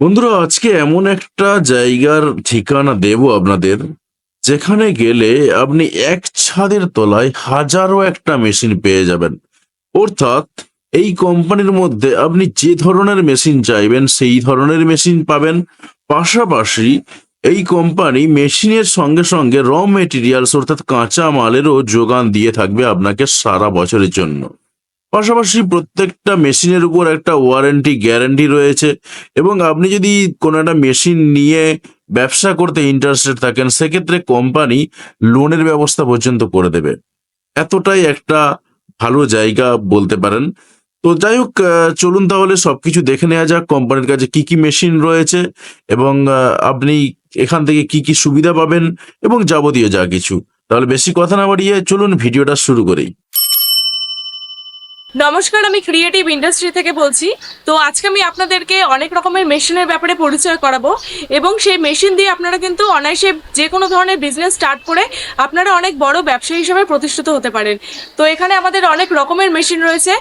বন্ধুরা, আজকে এমন একটা জায়গার ঠিকানা দেব আপনাদের, যেখানে গেলে আপনি এক ছাদের তলায় হাজারো একটা মেশিন পেয়ে যাবেন। অর্থাৎ এই কোম্পানির মধ্যে আপনি যে ধরনের মেশিন চাইবেন, সেই ধরনের মেশিন পাবেন। পাশাপাশি এই কোম্পানি মেশিনের সঙ্গে সঙ্গে র মেটেরিয়ালস, অর্থাৎ কাঁচা মালেরও যোগান দিয়ে থাকবে আপনাকে সারা বছরের জন্য। পাশাপাশি প্রত্যেকটা মেশিনের উপর একটা ওয়ারেন্টি, গ্যারান্টি রয়েছে এবং আপনি যদি কোনো একটা মেশিন নিয়ে ব্যবসা করতে ইন্টারেস্টেড থাকেন, সেক্ষেত্রে কোম্পানি লোনের ব্যবস্থা পর্যন্ত করে দেবে। এতটাই একটা ভালো জায়গা বলতে পারেন। তো যাই হোক চলুন তাহলে সবকিছু দেখে নেওয়া যাক কোম্পানির কাছে কি কি মেশিন রয়েছে এবং আপনি এখান থেকে কি কি সুবিধা পাবেন এবং যাবতীয় যা কিছু। তাহলে বেশি কথা না বাড়িয়ে চলুন ভিডিওটা শুরু করেই নমস্কার আমি ক্রিয়েটিভ ইন্ডাস্ট্রি থেকে বলছি। তো আজকে আমি আপনাদেরকে অনেক রকমের মেশিনের ব্যাপারে পরিচয় করাবো এবং সেই মেশিন দিয়ে আপনারা কিন্তু অনায়াসে যে কোনো ধরনের বিজনেস স্টার্ট করে আপনারা অনেক বড় ব্যবসায়ী হিসেবে প্রতিষ্ঠিত হতে পারেন। তো এখানে আমাদের অনেক রকমের মেশিন রয়েছে।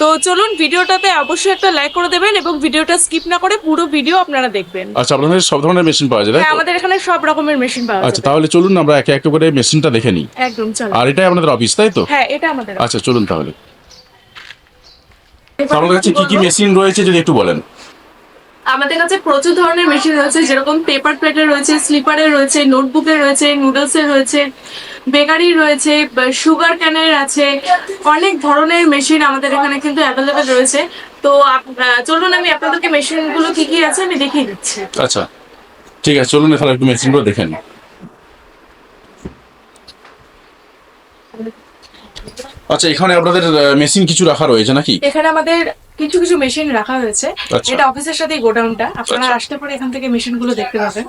তো চলুন ভিডিওটাতে অবশ্যই একটা লাইক করে দেবেন এবং ভিডিওটা স্কিপ না করে পুরো ভিডিও আপনারা দেখবেন। আচ্ছা আপনাদের সব ধরনের মেশিন পাওয়া যায় হ্যাঁ আমাদের এখানে সব রকমের মেশিন পাওয়া আচ্ছা তাহলে চলুন আমরা একে একে করে মেশিনটা দেখে নিই। একদম চলো আর এটাই আমাদের অফিস তাই তো? হ্যাঁ এটা আমাদের আচ্ছা চলুন তাহলে। আপনাদের কাছে কি কি মেশিন রয়েছে যদি একটু বলেন। আমাদের কাছে প্রচুর ধরনের মেশিন রয়েছে যেরকম পেপার প্লেটের রয়েছে স্লিপারের রয়েছে নোটবুকের রয়েছে নুডলসের রয়েছে বেকারি রয়েছে সুগার ক্যানের আছে অনেক ধরনের মেশিন আমাদের এখানে কিন্তু অ্যাভেলেবেল রয়েছে। তো চলুন আমি আপনাদেরকে মেশিনগুলো কি কি আছে আমি দেখিয়ে দিচ্ছি। আচ্ছা ঠিক আছে চলুন তাহলে একটু মেশিনগুলো দেখে নিই। আচ্ছা এখানে আপনাদের মেশিন কিছু রাখা রয়েছে নাকি? এখানে আমাদের কিছু কিছু মেশিন রাখা হয়েছে। আচ্ছা। এটা অফিসের সাথে গোডাউনটা। আপনারা আচ্ছা। আসতে পারে এখান থেকে মেশিনগুলো দেখতে পাবেন।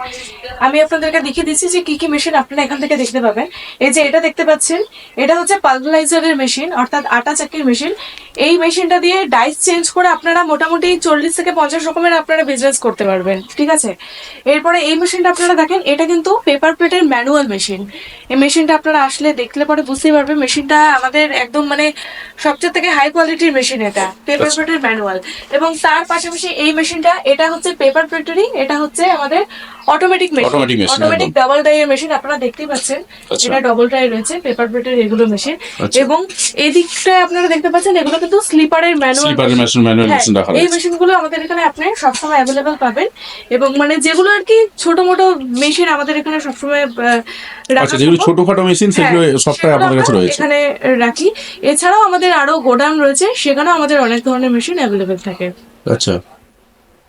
আমি আপনাদেরকে দেখিয়ে দিচ্ছি যে কি কি মেশিন আপনারা এখান থেকে দেখতে পাবেন। এই যে এটা দেখতে পাচ্ছেন এটা হচ্ছে পালভারাইজারের মেশিন অর্থাৎ আটা চাকির মেশিন এই মেশিনটা দিয়ে ডাইস চেঞ্জ করে আপনারা মোটামুটি চল্লিশ থেকে পঞ্চাশ রকমের আপনারা বিজনেস করতে পারবেন। ঠিক আছে? এরপরে এই মেশিনটা আপনারা দেখেন এটা কিন্তু পেপার প্লেটের ম্যানুয়াল মেশিন এই মেশিনটা আপনারা আসলে দেখলে পরে বুঝতেই পারবেন মেশিনটা আমাদের একদম মানে সবচেয়ে থেকে হাই কোয়ালিটির মেশিন এটা। পেপার প্লেটের ম্যানুয়াল এবং তার পাশাপাশি এই মেশিনটা এটা হচ্ছে পেপার প্লেটেরই এটা হচ্ছে আমাদের অটোমেটিক মেশিন অটোমেটিক। ডাবল ডাইয়ের মেশিন আপনারা দেখতেই পাচ্ছেন। আচ্ছা। এটা ডবল ডাই রয়েছে পেপার প্লেটের এগুলো মেশিন আচ্ছা। এবং এই দিকটায় আপনারা দেখতে পাচ্ছেন এগুলো কিন্তু স্লিপারের ম্যানুয়াল স্লিপারের মেশিন ম্যানুয়াল মেশিন রাখা এই মেশিনগুলো আমাদের এখানে আপনি সবসময় অ্যাভেলেবেল পাবেন। এবং মানে যেগুলো আর কি ছোট মোটো মেশিন আমাদের এখানে সবসময় আচ্ছা যেগুলো। ছোটখাটো মেশিন সেগুলো হ্যাঁ, সবটাই সেগুলো আপনাদের কাছে রয়েছে। এখানে রাখি। এছাড়াও আমাদের আরও গোডাউন রয়েছে সেখানেও আমাদের অনেক ধরনের মেশিন অ্যাভেলেবেল থাকে। আচ্ছা।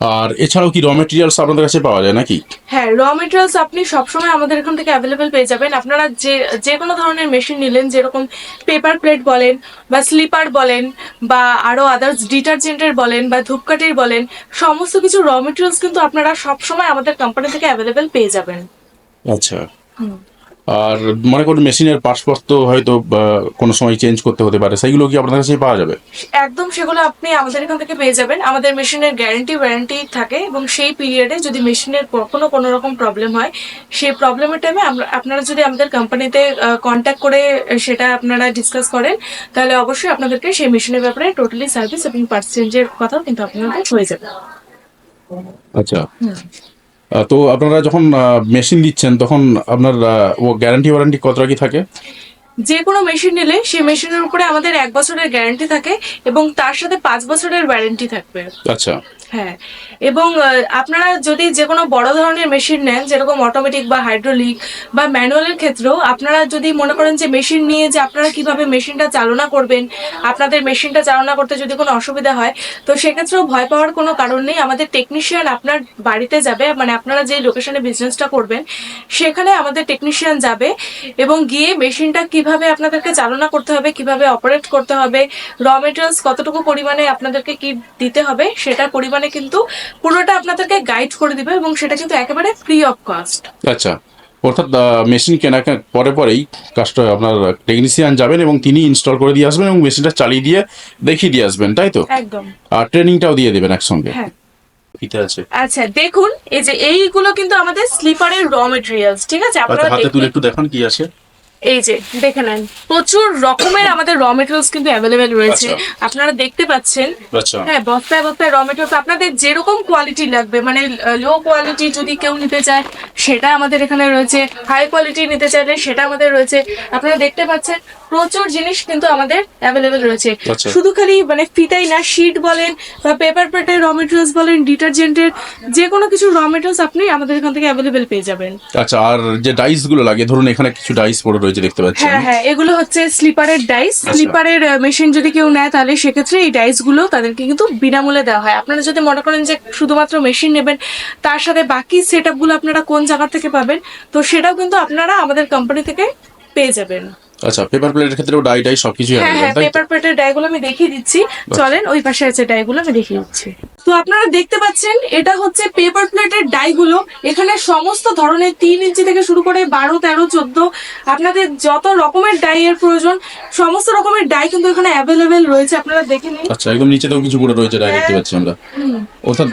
আর এছাড়াও কি র মেটেরিয়ালস আপনাদের কাছে পাওয়া যায় নাকি? হ্যাঁ র মেটেরিয়ালস আপনি সবসময় আমাদের এখান থেকে অ্যাভেলেবেল পেয়ে যাবেন। আপনারা যে যে কোনো ধরনের মেশিন নিলেন যেরকম পেপার প্লেট বলেন বা স্লিপার বলেন বা আরও আদার্স ডিটারজেন্টের বলেন বা ধূপকাঠির বলেন সমস্ত কিছু র মেটেরিয়ালস কিন্তু আপনারা সবসময় আমাদের কোম্পানি থেকে অ্যাভেলেবেল পেয়ে যাবেন। আচ্ছা। আর মনে করুন মেশিনের পাসপত্র হয়তো কোনো সময় চেঞ্জ করতে হতে পারে। সেইগুলো কি আপনাদের কাছে পাওয়া যাবে? একদম সেগুলো আপনি আমাদের এখান থেকে পেয়ে যাবেন। আমাদের মেশিনের গ্যারান্টি ওয়ারেন্টি থাকে এবং সেই পিরিয়ডে যদি মেশিনের কখনো কোনো রকম প্রবলেম হয় সেই প্রবলেমের টাইমে আমরা আপনারা যদি আমাদের কোম্পানিতে কন্ট্যাক্ট করে সেটা আপনারা ডিসকাস করেন তাহলে অবশ্যই আপনাদেরকে সেই মেশিনের ব্যাপারে টোটালি সার্ভিস এবং পার্সেন্টের কথাও কিন্তু আপনাদের হয়ে যাবে। আচ্ছা। তো আপনারা যখন মেশিন দিচ্ছেন তখন আপনার ও গ্যারান্টি ওয়ারেন্টি কতটা কি থাকে? যে কোনো মেশিন নিলে সেই মেশিনের উপরে আমাদের এক বছরের গ্যারান্টি থাকে এবং তার সাথে পাঁচ বছরের ওয়ারেন্টি থাকবে। আচ্ছা। হ্যাঁ। এবং আপনারা যদি যে কোনো বড় ধরনের মেশিন নেন, যেরকম অটোমেটিক বা হাইড্রোলিক বা ম্যানুয়ালের ক্ষেত্রেও, আপনারা যদি মনে করেন যে মেশিন নিয়ে যে আপনারা কীভাবে মেশিনটা চালনা করবেন, আপনাদের মেশিনটা চালনা করতে যদি কোনো অসুবিধা হয়, তো সেক্ষেত্রেও ভয় পাওয়ার কোনো কারণ নেই। আমাদের টেকনিশিয়ান আপনার বাড়িতে যাবে মানে আপনারা যে লোকেশনে বিজনেসটা করবেন, সেখানে আমাদের টেকনিশিয়ান যাবে এবং গিয়ে মেশিনটা কীভাবে আপনাদেরকে চালনা করতে হবে, কীভাবে অপারেট করতে হবে র মেটেরিয়ালস কতটুকু পরিমাণে আপনাদেরকে কি দিতে হবে, সেটার পরিমাণে কিন্তু পুরোটা আপনাদেরকে গাইড করে দিবে এবং সেটা কিন্তু একেবারে ফ্রি অফ কস্ট আচ্ছা অর্থাৎ মেশিন কেনা পরে পরেই কাজটা আপনার টেকনিশিয়ান যাবেন এবং তিনি ইনস্টল করে দিয়ে আসবেন এবং মেশিনটা চালিয়ে দিয়ে দেখিয়ে দিয়ে আসবেন তাই তো? একদম। আর ট্রেনিংটাও দিয়ে দেবেন একসঙ্গে? হ্যাঁ। আছে। আচ্ছা দেখুন এই যে এইগুলো কিন্তু আমাদের স্লিপারের র মেটেরিয়ালস ঠিক আছে? আপনারা হাতে তুলে একটু দেখান কি আছে। এই যে দেখে নেন। প্রচুর রকমের আমাদের র মেটেরিয়ালস কিন্তু অ্যাভেলেবেল রয়েছে। আচ্ছা। আপনারা দেখতে পাচ্ছেন। আচ্ছা। হ্যাঁ বস্তায় বস্তায় র মেটেরিয়ালস আপনাদের যেরকম কোয়ালিটি লাগবে মানে লো কোয়ালিটি যদি কেউ নিতে চায় সেটা আমাদের এখানে রয়েছে। হাই কোয়ালিটি নিতে চাইলে সেটা আমাদের রয়েছে। আপনারা দেখতে পাচ্ছেন প্রচুর জিনিস কিন্তু আমাদের অ্যাভেলেবেল রয়েছে। আচ্ছা। শুধু খালি মানে ফিতাই না শিট বলেন বা পেপার প্লেটের র মেটেরিয়ালস বলেন ডিটারজেন্টের যে কোনো কিছু র মেটেরিয়ালস আপনি আমাদের এখান থেকে অ্যাভেলেবেল পেয়ে যাবেন। আচ্ছা আর যে ডাইসগুলো লাগে ধরুন এখানে কিছু ডাইস পড়ে রয়েছে দেখতে পাচ্ছি হ্যাঁ হ্যাঁ এগুলো হচ্ছে স্লিপারের ডাইস। স্লিপারের মেশিন যদি কেউ নেয় তাহলে সেক্ষেত্রে এই ডাইসগুলো তাদেরকে কিন্তু বিনামূল্যে দেওয়া হয়। আপনারা যদি মনে করেন যে শুধুমাত্র মেশিন নেবেন তার সাথে বাকি সেটগুলো আপনারা কোন জায়গা থেকে পাবেন তো সেটাও কিন্তু আপনারা আমাদের কোম্পানি থেকে পেয়ে যাবেন। আচ্ছা পেপার প্লেটের ক্ষেত্রেও ডাই ডাই সবকিছু হ্যাঁ হ্যাঁ পেপার প্লেটের ডাইগুলো আমি দেখিয়ে দিচ্ছি। চলেন ওই পাশে আছে ডাইগুলো আমি দেখিয়ে দিচ্ছি। তো আপনারা দেখতে পাচ্ছেন এটা হচ্ছে পেপার প্লেটের ডাইগুলো। এখানে সমস্ত ধরনের তিন ইঞ্চি থেকে শুরু করে বারো তেরো চোদ্দ আপনাদের যত রকমের ডাই এর প্রয়োজন সমস্ত রকমের ডাই কিন্তু এখানে অ্যাভেলেবেল রয়েছে আপনারা দেখে নিন। আচ্ছা একদম নিচেতেও কিছু পড়ে রয়েছে ডাই দেখতে পাচ্ছি আমরা। অর্থাৎ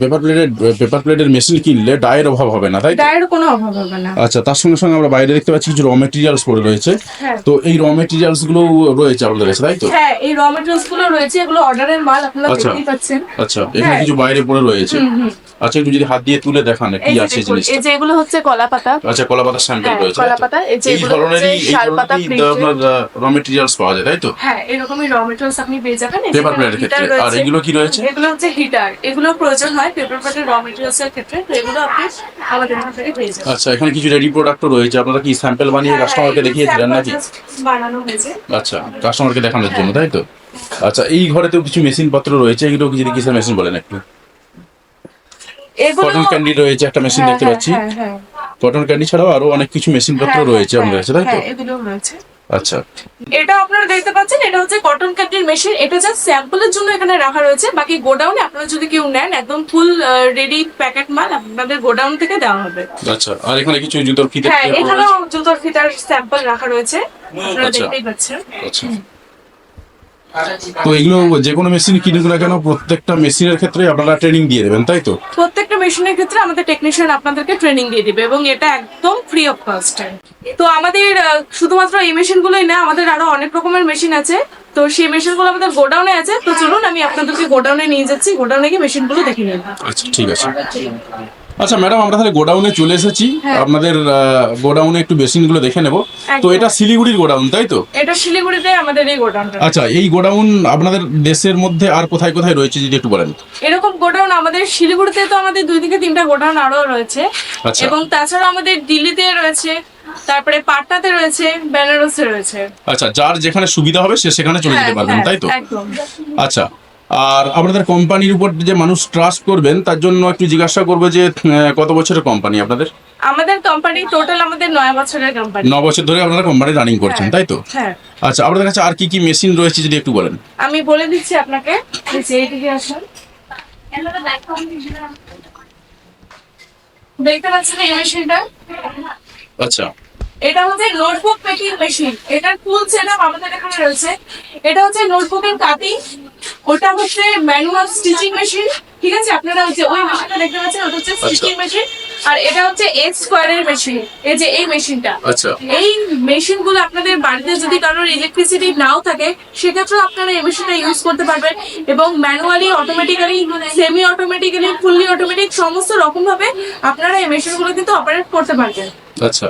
পেপার প্লেটের পেপার প্লেটের মেশিন কিনলে ডায়ের অভাব হবে না তাই তো? ডায়ের কোনো অভাব হবে না। আচ্ছা তার সঙ্গে সঙ্গে আমরা বাইরে দেখতে পাচ্ছি কিছু র মেটেরিয়ালস পড়ে রয়েছে। হ্যাঁ। তো এই র মেটেরিয়ালসগুলো রয়েছে আপনাদের কাছে তাই তো? হ্যাঁ এই র মেটেরিয়ালসগুলো রয়েছে এগুলো অর্ডারের মাল আপনারা আচ্ছা। দেখতেই পাচ্ছেন। আচ্ছা। এখানে হ্যাঁ। কিছু বাইরে পড়ে রয়েছে। আচ্ছা একটু যদি হাত দিয়ে তুলে দেখান কি আছে জিনিসটা? এই যে এগুলো হচ্ছে কলা পাতা আচ্ছা কলা পাতার স্যাম্পল হ্যাঁ, রয়েছে কলা পাতা, এই যে এই এগুলো ধরনেরই এই পাতা fridge আপনার র মেটেরিয়ালস পাওয়া যায় তাই তো? হ্যাঁ এরকমই র মেটেরিয়ালস আপনি পেয়ে যাবেন। এই পেপার প্লেটের ক্ষেত্রে। আর এগুলো কি রয়েছে? এগুলো হচ্ছে হিটার এগুলো প্রয়োজন হয় পেপার প্লেটের র মেটেরিয়ালস এর ক্ষেত্রে তো এগুলো আপনি আমাদের থেকে পেয়ে যাবেন। আচ্ছা এখানে কিছু রেডি প্রোডাক্টও রয়েছে। আপনারা কি স্যাম্পল বানিয়ে কাস্টমারকে দেখিয়েছিলেন sample নাকি? বানানো হয়েছে। আচ্ছা কাস্টমারকে দেখানোর জন্য তাই তো? আচ্ছা এই ঘরেতেও কিছু মেশিন পত্র রয়েছে? এগুলো কি যদি কিসের মেশিন বলেন একটু? কটন ক্যান্ডি রয়েছে একটা মেশিন হ্যাঁ, দেখতে হ্যাঁ, পাচ্ছি। হ্যাঁ, হ্যাঁ। কটন ক্যান্ডি ছাড়াও আরও অনেক কিছু মেশিন পত্র হ্যাঁ, রয়েছে হ্যাঁ, আমাদের কাছে তাই তো? হ্যাঁ, এগুলো রয়েছে। আচ্ছা। এটা আপনারা দেখতে পাচ্ছেন এটা হচ্ছে কটন ক্যান্ডির মেশিন এটা জাস্ট স্যাম্পলের জন্য এখানে রাখা রয়েছে। বাকি গোডাউনে আপনারা যদি কেউ নেন একদম ফুল রেডি প্যাকেট মাল আপনাদের গোডাউন থেকে দেওয়া হবে। আচ্ছা আর এখানে কিছু জুতোর ফিতে হ্যাঁ এখানেও জুতোর ফিতার স্যাম্পল রাখা রয়েছে। আপনারা আচ্ছা। দেখতেই পাচ্ছেন। আচ্ছা। তো এগুলো যে কোনো মেশিন কিনুক না কেন প্রত্যেকটা মেশিনের ক্ষেত্রে আপনারা ট্রেনিং দিয়ে দেবেন তাই তো? প্রত্যেকটা মেশিনের ক্ষেত্রে আমাদের টেকনিশিয়ান আপনাদেরকে ট্রেনিং দিয়ে দিবে এবং এটা একদম ফ্রি অফ কস্ট তো আমাদের শুধুমাত্র এই মেশিনগুলোই না আমাদের আরও অনেক রকমের মেশিন আছে। তো সেই মেশিনগুলো আমাদের গোডাউনে আছে। তো চলুন আমি আপনাদেরকে গোডাউনে নিয়ে যাচ্ছি। গোডাউনে গিয়ে মেশিনগুলো দেখে নিন আচ্ছা ঠিক আছে। আচ্ছা ম্যাডাম আমরা তাহলে গোডাউনে চলে এসেছি। হ্যাঁ। আপনাদের গোডাউনে একটু মেশিনগুলো দেখে নেব। তো এটা শিলিগুড়ির গোডাউন তাই তো? এটা শিলিগুড়িতে আমাদের এই গোডাউনটা। আচ্ছা এই গোডাউন আপনাদের দেশের মধ্যে আর কোথায় কোথায় রয়েছে যদি একটু বলেন? এরকম গোডাউন আমাদের শিলিগুড়িতে তো আমাদের দুই থেকে তিনটা গোডাউন আরও রয়েছে। আচ্ছা। এবং তাছাড়া আমাদের দিল্লিতে রয়েছে তারপরে পাটনাতে রয়েছে বেনারসে রয়েছে। আচ্ছা যার যেখানে সুবিধা হবে সে সেখানে চলে যেতে হ্যাঁ, পারবেন হ্যাঁ, তাই তো? একদম। আচ্ছা আর আপনাদের কোম্পানির উপর যে মানুষ ট্রাস্ট করবেন তার জন্য একটু জিজ্ঞাসা করব যে কত বছরের কোম্পানি আপনাদের? আমাদের কোম্পানি টোটাল আমাদের নয় বছরের কোম্পানি ন বছর ধরে আপনারা কোম্পানি রানিং করছেন তাই তো? হ্যাঁ। আচ্ছা আপনাদের কাছে আর কি কি মেশিন রয়েছে যদি একটু বলেন? আমি বলে দিচ্ছি আপনাকে এইদিকে আসুন। দেখতে পাচ্ছেন এই মেশিনটা আচ্ছা। এটা হচ্ছে নোটবুক মেকিং মেশিন এটার ফুল সেটআপ আমাদের এখানে রয়েছে। এটা হচ্ছে নোটবুকের কাটিং। ওটা হচ্ছে ম্যানুয়াল স্টিচিং মেশিন ঠিক আছে? আপনারা হচ্ছে ওই মেশিনটা দেখতে পাচ্ছেন ওটা হচ্ছে স্টিচিং মেশিন আর এটা হচ্ছে এক্স স্কোয়ারের মেশিন এই যে এই মেশিনটা আচ্ছা। এই মেশিনগুলো আপনাদের বাড়িতে যদি কারোর ইলেকট্রিসিটি নাও থাকে সেক্ষেত্রেও আপনারা এই মেশিনটা ইউজ করতে পারবেন এবং manually automatically semi automatically fully automatic সমস্ত রকম ভাবে আপনারা এই মেশিন মেশিনগুলো কিন্তু অপারেট করতে পারবেন। আচ্ছা।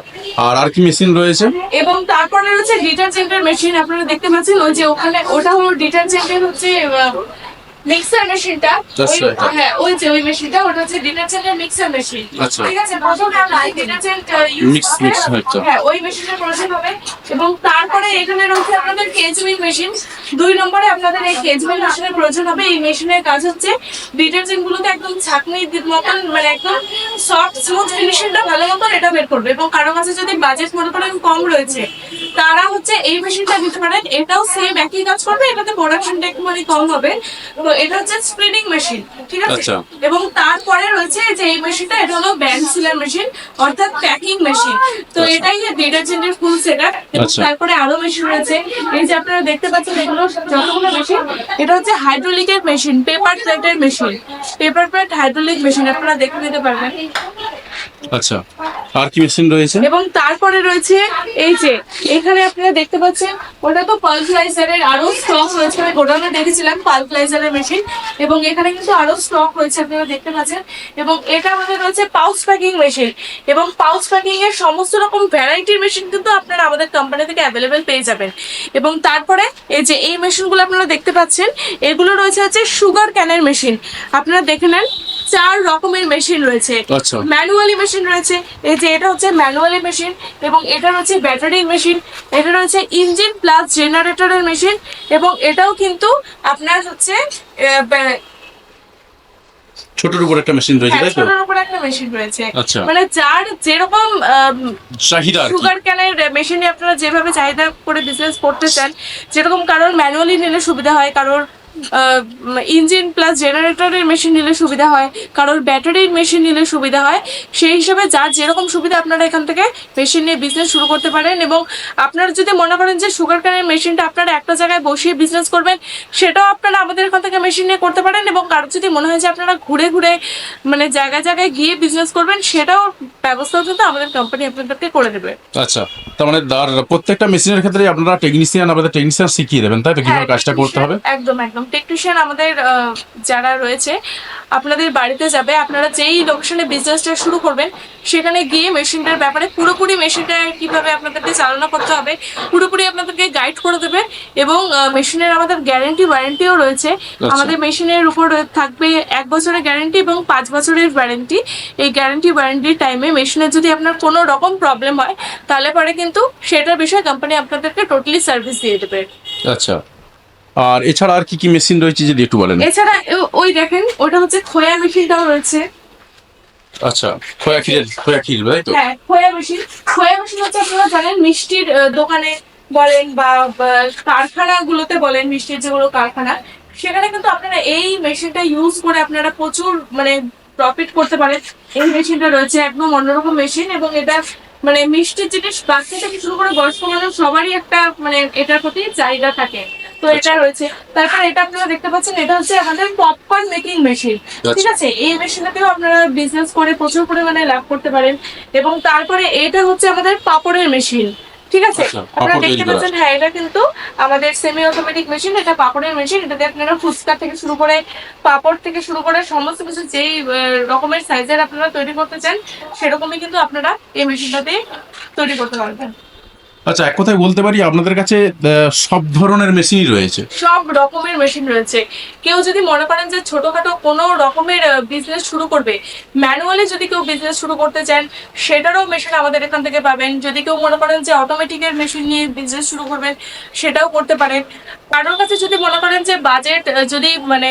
আর আর কি মেশিন রয়েছে? এবং তারপরে রয়েছে ডিটারজেন্টের মেশিন আপনারা দেখতে পাচ্ছেন, ওই যে ওখানে ওটা হলো ডিটারজেন্টের হচ্ছে মিক্সার মেশিনটা? হ্যাঁ ওই যে ওই মেশিনটা ওটা হচ্ছে ডিটারজেন্টের মিক্সার মেশিন। ঠিক আছে প্রথমে আমরা ডিটারজেন্ট ইউজ। হ্যাঁ ওই মেশিনের প্রয়োজন হবে। এবং তারপরে এখানে রয়েছে আপনাদের কেজমিল মেশিন দুই নম্বরে আপনাদের এই কেজমিল মেশিনের প্রয়োজন হবে। এই মেশিনের কাজ হচ্ছে ডিটারজেন্ট গুলোকে একদম ছাঁকনি মতন মানে একদম সফট স্মুথ ফিনিশিংটা ভালো মতন এটা বের করবে। এবং কারও কাছে যদি বাজেট মনে করেন কম রয়েছে তারা হচ্ছে এই মেশিনটা দিতে পারেন এটাও সেম একই কাজ করবে এটাতে প্রোডাকশনটা একটু মানে কম হবে। এটা হচ্ছে স্প্রিডিং মেশিন ঠিক আছে? আচ্ছা। এবং তারপরে রয়েছে যে এই মেশিনটা এটা হলো ব্যান্ড সিলার মেশিন অর্থাৎ প্যাকিং মেশিন তো এটাই ডিটারজেন্টের ফুল সেটআপ আচ্ছা। তারপরে আরও মেশিন রয়েছে। এই যে আপনারা দেখতে পাচ্ছেন এগুলো যতগুলো মেশিন এটা হচ্ছে হাইড্রোলিকের মেশিন পেপার প্লেটের machine paper plate hydraulic machine আপনারা দেখে নিতে পারবেন। আচ্ছা আর কি মেশিন রয়েছে? এবং তারপরে রয়েছে এই যে, এখানে আপনারা দেখতে পাচ্ছেন, ওটা তো পালফ্লাইজারের আরও স্টক রয়েছে। আমি গোডাউনে দেখেছিলাম পালফ্লাইজারের মেশিন এবং এখানে কিন্তু আরও স্টক রয়েছে, আপনারা দেখতে পাচ্ছেন। এবং এটা আমাদের রয়েছে পাউচ প্যাকিং মেশিন এবং পাউচ প্যাকিং এর সমস্ত রকম ভ্যারাইটির মেশিন কিন্তু আপনারা আমাদের কোম্পানি থেকে অ্যাভেলেবেল পেয়ে যাবেন। এবং তারপরে এই যে, এই মেশিনগুলো আপনারা দেখতে পাচ্ছেন, এগুলো রয়েছে হচ্ছে সুগার ক্যানের মেশিন আপনারা দেখে নেন চার রকমের মেশিন রয়েছে। আচ্ছা। ম্যানুয়ালি মেশিন রয়েছে এই যে এটা হচ্ছে ম্যানুয়ালি মেশিন এবং এটা রয়েছে ব্যাটারি মেশিন এটা রয়েছে ইঞ্জিন প্লাস জেনারেটরের মেশিন এবং এটাও কিন্তু আপনার হচ্ছে ছোটর উপর একটা মেশিন রয়েছে তাই তো? একশোটার উপর একটা মেশিন রয়েছে। আচ্ছা। মানে যার যেরকম চাহিদা সুগার ক্যানের মেশিনে আপনারা যেভাবে চাহিদা করে বিজনেস করতে চান যেরকম কারোর ম্যানুয়ালি নিলে সুবিধা হয় কারোর ইঞ্জিন প্লাস জেনারেটরের মেশিন নিলে সুবিধা হয় কারোর ব্যাটারির মেশিন নিলে সুবিধা হয়। সেই হিসাবে যার যেরকম সুবিধা আপনারা এখান থেকে মেশিন নিয়ে বিজনেস শুরু করতে পারেন এবং আপনারা যদি মনে করেন যে সুগার ক্যানের মেশিনটা আপনারা একটা জায়গায় বসিয়ে বিজনেস করবেন সেটাও আপনারা আমাদের এখান থেকে মেশিন নিয়ে করতে পারেন এবং কারোর যদি মনে হয় যে আপনারা ঘুরে ঘুরে মানে জায়গায় জায়গায় গিয়ে বিজনেস করবেন সেটাও ব্যবস্থাও কিন্তু আমাদের কোম্পানি আপনাদেরকে করে দেবে। আচ্ছা তার মানে প্রত্যেকটা মেশিনের ক্ষেত্রে আপনারা টেকনিশিয়ান আমাদের টেকনিশিয়ান শিখিয়ে দেবেন তাই তো? কীভাবে হ্যাঁ, কাজটা করতে হবে? একদম একদম। টেকনিশিয়ান আমাদের যারা রয়েছে আপনাদের বাড়িতে যাবে। আপনারা যেই লোকেশনে বিজনেসটা শুরু করবেন সেখানে গিয়ে মেশিনটার ব্যাপারে পুরোপুরি মেশিনটা কীভাবে আপনাদেরকে চালনা করতে হবে পুরোপুরি আপনাদেরকে গাইড করে দেবে এবং মেশিনের আমাদের গ্যারেন্টি ওয়ারেন্টিও রয়েছে। আমাদের মেশিনের উপর থাকবে এক বছরের গ্যারেন্টি এবং পাঁচ বছরের ওয়ারেন্টি এই গ্যারেন্টি ওয়ারেন্টির টাইমে মেশিনের যদি আপনার কোনো রকম প্রবলেম হয় তাহলে পরে কিন্তু সেটার বিষয়ে কোম্পানি আপনাদেরকে টোটালি সার্ভিস দিয়ে দেবে। আচ্ছা। আর এছাড়া আর কি কি মেশিন রয়েছে যদি একটু বলেন? এছাড়া ওই দেখেন ওটা হচ্ছে খোয়া মেশিনটাও রয়েছে। আচ্ছা খোয়া ক্ষীরের খোয়া ক্ষীর তাই তো? হ্যাঁ খোয়া মেশিন খোয়া মেশিন হচ্ছে আপনারা জানেন মিষ্টির দোকানে বলেন বা বা কারখানাগুলোতে বলেন মিষ্টির যেগুলো কারখানা সেখানে কিন্তু আপনারা এই মেশিনটা ইউজ করে আপনারা প্রচুর মানে প্রফিট করতে পারেন। এই মেশিনটা রয়েছে একদম অন্যরকম মেশিন এবং এটা মানে মিষ্টির জিনিস বাচ্চা থেকে শুরু করে বয়স্ক মানুষ সবারই একটা মানে এটার প্রতি চাহিদা থাকে। তো এটা রয়েছে তারপর এটা আপনারা দেখতে পাচ্ছেন এটা হচ্ছে আমাদের পপকর্ন মেকিং মেশিন ঠিক আছে? এই মেশিনটাতেও আপনারা বিজনেস করে প্রচুর পরিমাণে লাভ করতে পারেন। এবং তারপরে এটা হচ্ছে আমাদের পাপড়ের মেশিন ঠিক আছে? আচ্ছা, আপনারা দেখতে পাচ্ছেন হ্যাঁ এটা কিন্তু আমাদের সেমি অটোমেটিক মেশিন এটা পাপড়ের মেশিন এটাতে আপনারা ফুচকা থেকে শুরু করে পাপড় থেকে শুরু করে সমস্ত কিছু যেই রকমের সাইজের আপনারা তৈরি করতে চান সেরকমই কিন্তু আপনারা এই মেশিনটাতে তৈরি করতে পারবেন। আচ্ছা এক কথায় বলতে পারি, আপনাদের কাছে সব ধরনের মেশিনই রয়েছে। সব রকমের মেশিন রয়েছে। কেউ যদি মনে করেন যে ছোটখাটো কোনো রকমের বিজনেস শুরু করবে ম্যানুয়ালি যদি কেউ বিজনেস শুরু করতে চান, সেটারও মেশিন আমাদের এখান থেকে পাবেন। যদি কেউ মনে করেন যে অটোমেটিকের মেশিন নিয়ে বিজনেস শুরু করবেন, সেটাও করতে পারেন। কারোর কাছে যদি মনে করেন যে বাজেট যদি মানে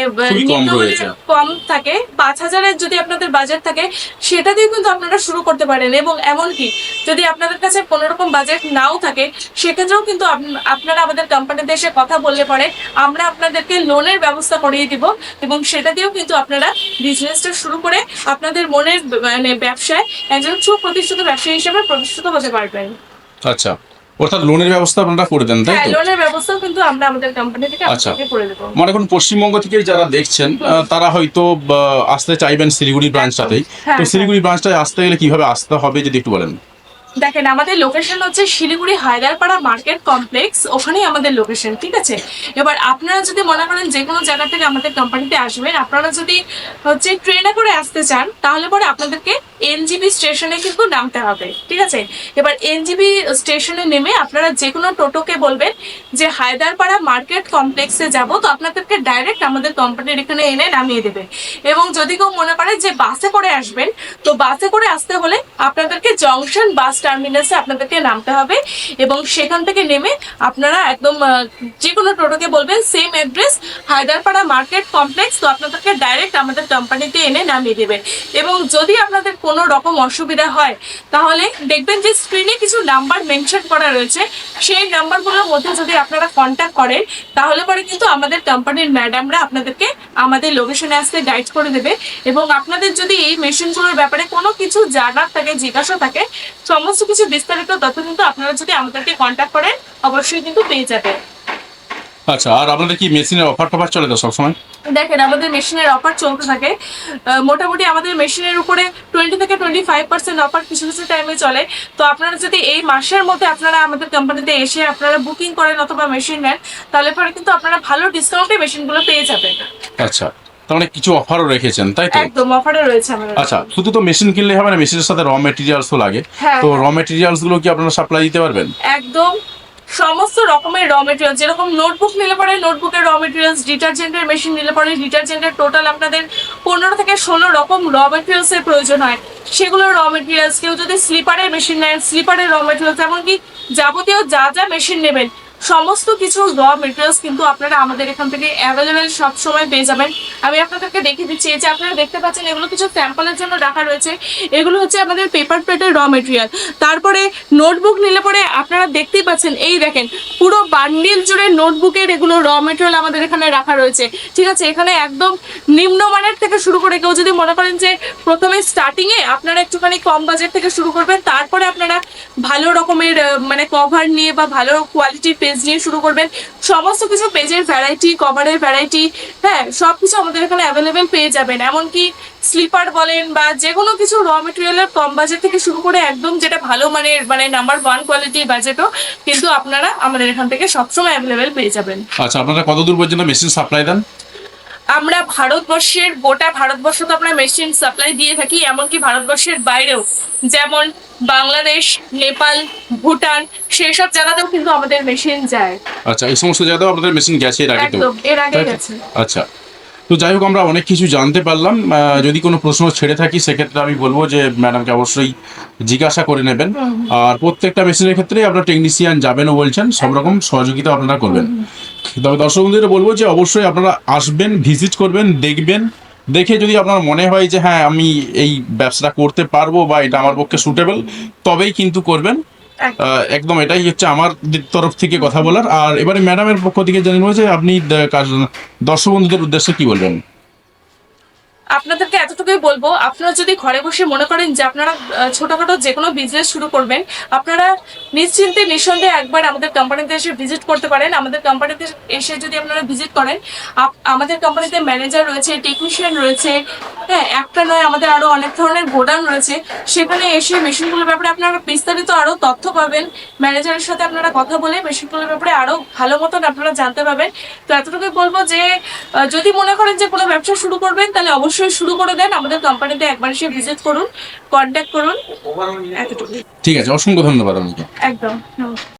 কম থাকে পাঁচ হাজারের যদি আপনাদের বাজেট থাকে সেটা দিয়ে কিন্তু আপনারা শুরু করতে পারেন। এবং এমনকি যদি আপনাদের কাছে কোনো রকম বাজেট নাও থাকে সেক্ষেত্রেও কিন্তু আপনারা আমাদের কোম্পানিতে এসে কথা বললে পরে আমরা আপনাদেরকে লোনের ব্যবস্থা করিয়ে দিব এবং সেটা দিয়েও কিন্তু আপনারা বিজনেসটা শুরু করে আপনাদের মনের মানে ব্যবসায় একজন সুপ্রতিষ্ঠিত ব্যবসায়ী হিসেবে প্রতিষ্ঠিত হতে পারবেন। আচ্ছা। অর্থাৎ লোনের ব্যবস্থা আপনারা করে দেন তাই হ্যাঁ তো? লোনের ব্যবস্থাও কিন্তু আমরা আমাদের কোম্পানি থেকে আচ্ছা। আপনাদেরকে করে দেবো। মানে এখন পশ্চিমবঙ্গ থেকে যারা দেখছেন আহ, তারা হয়তো বা, আসতে চাইবেন শিলিগুড়ি ব্রাঞ্চটাতেই হ্যাঁ, তো শিলিগুড়ি ব্রাঞ্চটায় আসতে গেলে কীভাবে আসতে হবে যদি একটু বলেন? দেখেন, আমাদের লোকেশন হচ্ছে শিলিগুড়ি হায়দারপাড়া মার্কেট কমপ্লেক্স ওখানেই আমাদের লোকেশন ঠিক আছে? এবার আপনারা যদি মনে করেন যে কোনো জায়গা থেকে আমাদের কোম্পানিতে আসবেন, আপনারা যদি হচ্ছে ট্রেনে করে আসতে চান, তাহলে পরে আপনাদেরকে এনজিবি স্টেশনে কিন্তু নামতে হবে, ঠিক আছে? এবার এনজিবি স্টেশনে নেমে আপনারা যে কোনো টোটোকে বলবেন যে, হায়দারপাড়া মার্কেট কমপ্লেক্সে যাব। তো আপনাদেরকে ডাইরেক্ট আমাদের কোম্পানির এখানে এনে নামিয়ে দেবে। এবং যদি কেউ মনে করে যে, বাসে করে আসবেন, তো বাসে করে আসতে হলে আপনাদেরকে জংশন বাস টার্মিনাসে আপনাদেরকে নামতে হবে এবং সেখান থেকে নেমে আপনারা একদম যে কোনো টোটোকে বলবেন same address Haiderpara market complex তো আপনাদেরকে ডাইরেক্ট আমাদের কোম্পানিতে এনে নামিয়ে দেবে এবং যদি আপনাদের কোনো রকম অসুবিধা হয়, তাহলে দেখবেন যে স্ক্রিনে কিছু নাম্বার মেনশন করা রয়েছে। সেই নাম্বারগুলোর মধ্যে যদি আপনারা কন্ট্যাক্ট করেন, তাহলে পরে কিন্তু আমাদের কোম্পানির ম্যাডামরা আপনাদেরকে আমাদের লোকেশনে আসতে গাইড করে দেবে। এবং আপনাদের যদি এই মেশিনগুলোর ব্যাপারে কোনো কিছু জানার থাকে, জিজ্ঞাসা থাকে, সমস্ত কিছু বিস্তারিত তথ্য কিন্তু আপনারা যদি আমাদেরকে কন্ট্যাক্ট করেন অবশ্যই কিন্তু পেয়ে যাবেন। আচ্ছা আর আপনাদের কি মেশিনের অফার টফার চলে তো সবসময়? দেখেন আমাদের মেশিনের অফার চলতে থাকে। মোটামুটি আমাদের মেশিনের উপরে টোয়েন্টি থেকে টোয়েন্টি ফাইভ পার্সেন্ট অফার কিছু কিছু টাইমে চলে। তো আপনারা যদি এই মাসের মধ্যে আপনারা আমাদের কোম্পানিতে এসে আপনারা বুকিং করেন অথবা মেশিন নেন তাহলে পরে কিন্তু আপনারা ভালো ডিসকাউন্টে মেশিনগুলো পেয়ে যাবেন। আচ্ছা তার মানে কিছু অফারও রেখেছেন তাই তো? একদম অফারে রয়েছে আমাদের আচ্ছা শুধু তো মেশিন কিনলে হবে না মেশিনের সাথে র মেটেরিয়ালসও লাগে। হ্যাঁ, তো। র মেটেরিয়ালসগুলো কি আপনারা সাপ্লাই দিতে পারবেন? একদম সমস্ত রকমের র মেটেরিয়াল যেরকম নোটবুক নিলে পরে নোটবুকের র মেটেরিয়ালস ডিটারজেন্টের মেশিন নিলে পরে ডিটারজেন্টের টোটাল আপনাদের পনেরো থেকে ষোলো রকম র মেটেরিয়ালস প্রয়োজন হয়। সেগুলো র মেটেরিয়ালস কেউ যদি স্লিপারের মেশিন নেন স্লিপারের র মেটেরিয়ালস এমনকি যাবতীয় যা যা মেশিন নেবেন সমস্ত কিছু র মেটেরিয়ালস কিন্তু আপনারা আমাদের এখান থেকে অ্যাভেলেবেল সব সময় পেয়ে যাবেন। আমি আপনাদেরকে দেখিয়ে দিচ্ছি, এই যে আপনারা দেখতে পাচ্ছেন এগুলো কিছু স্যাম্পলের জন্য রাখা রয়েছে। এগুলো হচ্ছে আমাদের পেপার প্লেটের র মেটেরিয়াল তারপরে নোটবুক নিলে পরে আপনারা দেখতেই পাচ্ছেন, এই দেখেন, পুরো বান্ডিল জুড়ে নোটবুকের এগুলো র মেটেরিয়াল আমাদের এখানে রাখা রয়েছে। ঠিক আছে, এখানে একদম নিম্নমানের থেকে শুরু করে কেউ যদি মনে করেন যে প্রথমে স্টার্টিংয়ে আপনারা একটুখানি কম বাজেট থেকে শুরু করবেন, তারপরে আপনারা ভালো রকমের মানে কভার নিয়ে বা ভালো কোয়ালিটির পেজ নিয়ে শুরু করবেন। সমস্ত কিছু পেজের ভ্যারাইটি কভারের ভ্যারাইটি হ্যাঁ সব কিছু আমাদের এখানে অ্যাভেলেবেল পেয়ে যাবেন। এমনকি স্লিপার বলেন বা যে কোনো কিছু র মেটেরিয়ালের কম বাজেট থেকে শুরু করে একদম যেটা ভালো মানের মানে নাম্বার ওয়ান কোয়ালিটির বাজেটও কিন্তু আপনারা আমাদের এখান থেকে সবসময় অ্যাভেলেবেল পেয়ে যাবেন। আচ্ছা আপনারা কতদূর পর্যন্ত মেশিন সাপ্লাই দেন? আমরা ভারতবর্ষের গোটা ভারতবর্ষ তো আমরা মেশিন সাপ্লাই দিয়ে থাকি এমনকি ভারতবর্ষের বাইরেও। যেমন বাংলাদেশ নেপাল ভুটান সেই সব জায়গাতেও কিন্তু আমাদের মেশিন যায়। আচ্ছা এই সমস্ত জায়গাতেও আমাদের মেশিন গেছে এর আগে তো? একদম এর আগে গেছে। আচ্ছা তো যাই হোক আমরা অনেক কিছু জানতে পারলাম। যদি কোনো প্রশ্ন ছেড়ে থাকি সেক্ষেত্রে আমি বলব যে ম্যাডামকে অবশ্যই জিজ্ঞাসা করে নেবেন। আর প্রত্যেকটা মেশিনের ক্ষেত্রে আপনার টেকনিশিয়ান যাবেনও বলছেন। সব রকম সহযোগিতা আপনারা করবেন। তবে দর্শক বন্ধুদের বলব যে অবশ্যই আপনারা আসবেন ভিজিট করবেন দেখবেন। দেখে যদি আপনার মনে হয় যে হ্যাঁ আমি এই ব্যবসাটা করতে পারব বা এটা আমার পক্ষে সুটেবল তবেই কিন্তু করবেন। একদম। এটাই হচ্ছে আমার তরফ থেকে কথা বলার। আর এবারে ম্যাডামের পক্ষ থেকে জানিয়ে যে আপনি দর্শক বন্ধুদের উদ্দেশ্যে কি বলবেন? আপনাদেরকে এতটুকুই বলব, আপনারা যদি ঘরে বসে মনে করেন যে আপনারা ছোটখাটো যে কোনো বিজনেস শুরু করবেন, আপনারা নিশ্চিন্তে, নিঃসন্দেহে একবার আমাদের কোম্পানিতে এসে ভিজিট করতে পারেন। আমাদের কোম্পানিতে এসে যদি আপনারা ভিজিট করেন আমাদের কোম্পানিতে ম্যানেজার রয়েছে টেকনিশিয়ান রয়েছে হ্যাঁ একটা নয়, আমাদের আরও অনেক ধরনের গোডাউন রয়েছে। সেখানে এসে মেশিনগুলোর ব্যাপারে আপনারা বিস্তারিত আরও তথ্য পাবেন। ম্যানেজারের সাথে আপনারা কথা বলে মেশিনগুলোর ব্যাপারে আরও ভালো মতন আপনারা জানতে পাবেন তো এতটুকুই বলব যে যদি মনে করেন যে কোনো ব্যবসা শুরু করবেন, তাহলে অবশ্যই শুরু করে দেন আমাদের কোম্পানিতে একবার এসে ভিজিট করুন কন্ট্যাক্ট করুন। এতটুকু ঠিক আছে অসংখ্য ধন্যবাদ আপনাকে। একদম